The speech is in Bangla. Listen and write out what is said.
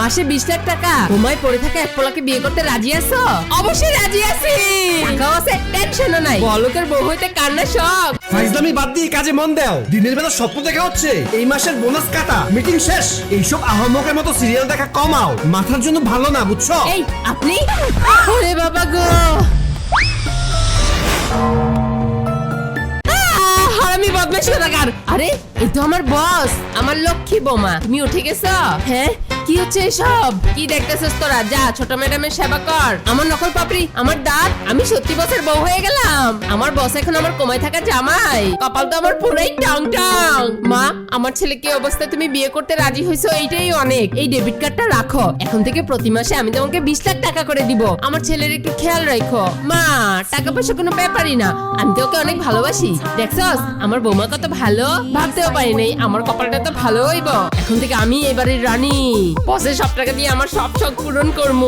মাসে বিশ লাখ টাকা। ঘুমায় পড়ে থাকা এক পোলাকে বিয়ে করতে রাজি আছো? অবশ্যই রাজি আছি। টাকাও আছে টেনশনও নাই। বলকের বউ হইতে কান্না ফাইজলামি বাদ দিয়ে কাজে মন দাও। দিনের বেলা স্বপ্ন দেখা হচ্ছে। এই মাসের বোনাস কাটা মিটিং শেষ। এইসব আহম্মকের মতো সিরিয়াল দেখা কমাও। মাথার জন্য ভালো না বুঝছ? এই আপনি? ওরে বাবা গো। আহ, হারামি বদমাইশ কোথাকার? আরে এই তো আমার বস আমার লক্ষ্মী বোমা। তুমি উঠে গেছো? হ্যাঁ? কি হচ্ছে এসব? কি দেখতেছিস তোরা? যা, ছোট ম্যাডামের সেবা কর। আমার নকল পাপড়ি, আমার দাঁত। আমি সত্যি বসের বউ হয়ে গেলাম। আমার বস এখন আমার কমায় থাকা জামাই। কপাল তো আমার পুরাই টাং টাং মা, আমার ছেলে কি অবস্থায় তুমি বিয়ে করতে রাজি হয়েছো? এইটাই অনেক। এই ডেবিট কার্ডটা রাখো। এখন থেকে প্রতি মাসে আমি তোমাকে বিশ লাখ টাকা করে দিব। আমার ছেলের একটু খেয়াল রাখো। মা, টাকা পয়সা কোনো ব্যাপারই না। আমি তো ওকে অনেক ভালোবাসি। দেখছস? আমার বৌমা কত ভালো। ভাবতেও পারি নাই, আমার কপালটা তো ভালো হইব। এখন থেকে আমি এবারের রানী। বসের সব টাকা দিয়ে আমার সব শখ পূরণ করব